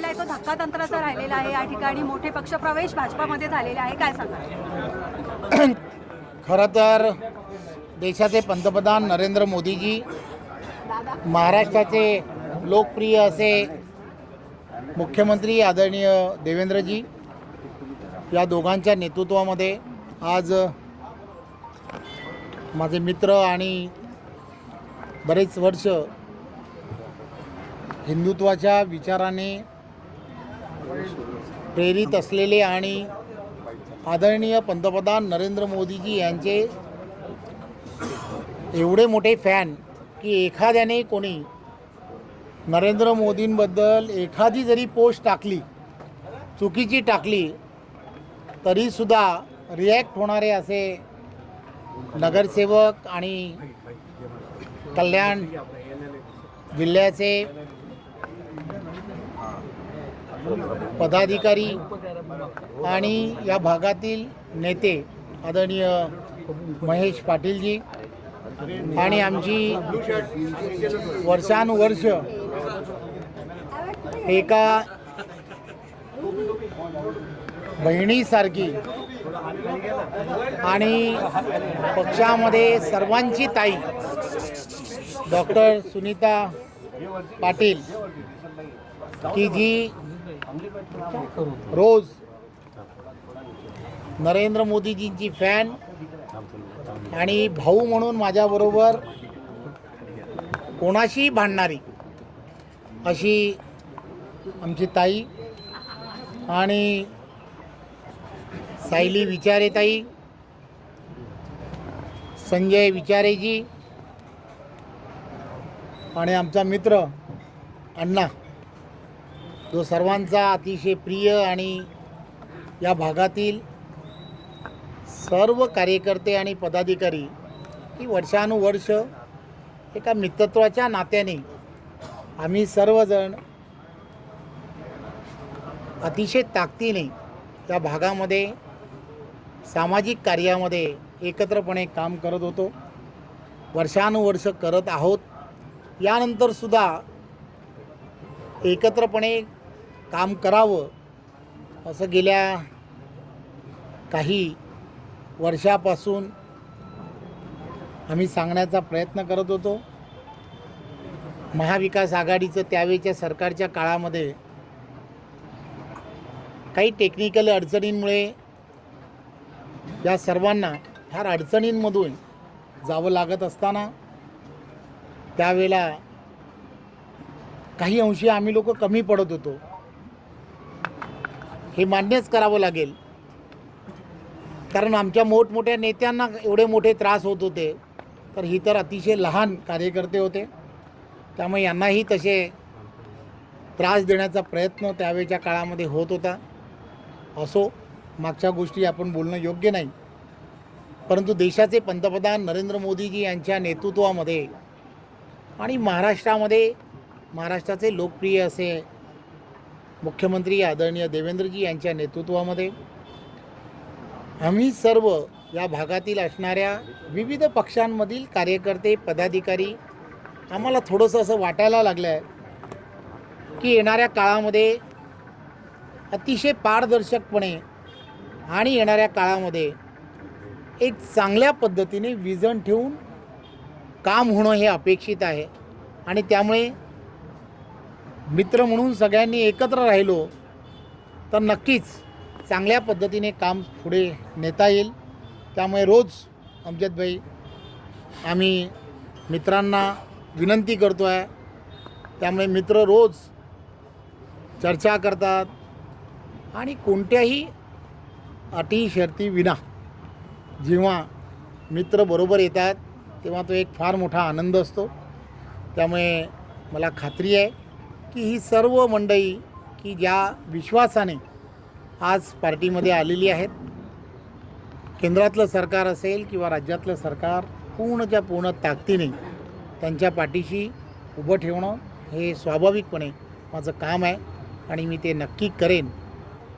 राहिलेला आहे तो धक्का तंत्राचा राहिलेला आहे. या ठिकाणी मोठे पक्ष प्रवेश भाजपामध्ये झालेले आहे. काय सांगा खरं तर देशाचे पंतप्रधान नरेंद्र मोदीजी महाराष्ट्राचे लोकप्रिय असे मुख्यमंत्री आदरणीय देवेंद्रजी या दोघांच्या नेतृत्वामध्ये आज माझे मित्र आणि बरेच वर्ष हिंदुत्वाच्या विचाराने प्रेरित असलेले आणि आदरणीय पंतप्रधान नरेंद्र मोदीजी यांचे एवढे मोठे फॅन की एखाद्याने कोणी नरेंद्र मोदींबद्दल एखादी जरी पोस्ट टाकली चुकीची टाकली तरीसुद्धा रिॲक्ट होणारे असे नगरसेवक आणि कल्याण जिल्ह्याचे पदाधिकारी आणि या भागातील नेते आदरणीय महेश पाटीलजी आणि आमची वर्षानुवर्ष एका बहिणीसारखी आणि पक्षामध्ये सर्वांची ताई डॉक्टर सुनीता पाटील की जी रोज नरेंद्र मोदीजींची फॅन आणि भाऊ म्हणून माझ्याबरोबर कोणाशी भांडणारी अशी आमची ताई आणि सायली विचारे ताई संजय विचारेजी आणि आमचा मित्र अण्णा. जो सर्वांचा अतिशय प्रिय आणि या भागातील सर्व कार्यकर्ते आणि पदाधिकारी ही वर्षानुवर्ष एका मित्रत्वाच्या नात्याने आम्ही सर्वजण अतिशय ताकदीने या भागामध्ये सामाजिक कार्यामध्ये एकत्रपणे काम करत होतो. वर्षानुवर्ष करत आहोत. यानंतरसुद्धा एकत्रपणे काम करावं असं गेल्या काही वर्षापासून आम्ही सांगण्याचा प्रयत्न करत होतो. महाविकास आघाडीचं त्यावेळच्या सरकारच्या काळामध्ये काही टेक्निकल अडचणींमुळे या सर्वांना फार अडचणींमधून जावं लागत असताना त्यावेळेला काही अंशी आम्ही लोक कमी पडत होतो. हे मान्यच करावं लागेल. कारण आमच्या मोठमोठ्या नेत्यांना एवढे मोठे त्रास होत होते. तर ही तर अतिशय लहान कार्यकर्ते होते. त्यामुळे यांनाही तसे त्रास देण्याचा प्रयत्न त्यावेळच्या काळामध्ये होत होता. असो मागच्या गोष्टी आपण बोलणं योग्य नाही. परंतु देशाचे पंतप्रधान नरेंद्र मोदीजी यांच्या नेतृत्वामध्ये आणि महाराष्ट्रामध्ये महाराष्ट्राचे लोकप्रिय असे मुख्यमंत्री आदरणीय देवेंद्रजी यांच्या नेतृत्वामध्ये आम्ही सर्व या भागातील असणाऱ्या विविध पक्षांमधील कार्यकर्ते पदाधिकारी आम्हाला थोडंसं असं वाटायला लागलं आहे की येणाऱ्या काळामध्ये अतिशय पारदर्शकपणे आणि येणाऱ्या काळामध्ये एक चांगल्या पद्धतीने विजन ठेवून काम होणं हे अपेक्षित आहे. आणि त्यामुळे मित्र म्हणून सगळ्यांनी एकत्र राहिलो तर नक्कीच चांगल्या पद्धतीने काम पुढे नेता येईल. त्यामुळे रोज अमजदभाई आम्ही मित्रांना विनंती करतो आहे त्यामुळे मित्र रोज चर्चा करतात आणि कोणत्याही अटी शर्ती विना जेव्हा मित्र बरोबर येतात तेव्हा तो एक फार मोठा आनंद असतो. त्यामुळे मला खात्री आहे की ही सर्व मंडळी की ज्या विश्वासाने आज पार्टीमध्ये आलेली आहेत केंद्रातलं सरकार असेल किंवा राज्यातलं सरकार पूर्णच्या पूर्ण ताकदीने त्यांच्या पाठीशी उभं ठेवणं हे स्वाभाविकपणे माझं काम आहे आणि मी ते नक्की करेन.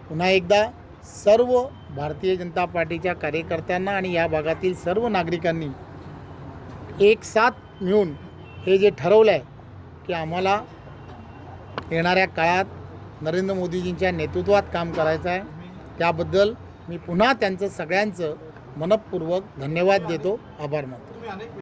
पुन्हा एकदा सर्व भारतीय जनता पार्टीच्या कार्यकर्त्यांना आणि या भागातील सर्व नागरिकांनी एक साथ मिळून हे जे ठरवलं आहे की आम्हाला येणाऱ्या काळात नरेंद्र मोदीजींच्या नेतृत्वात काम करायचं आहे. त्याबद्दल मी पुन्हा त्यांचं सगळ्यांचं मनपूर्वक धन्यवाद देतो. आभार मानतो.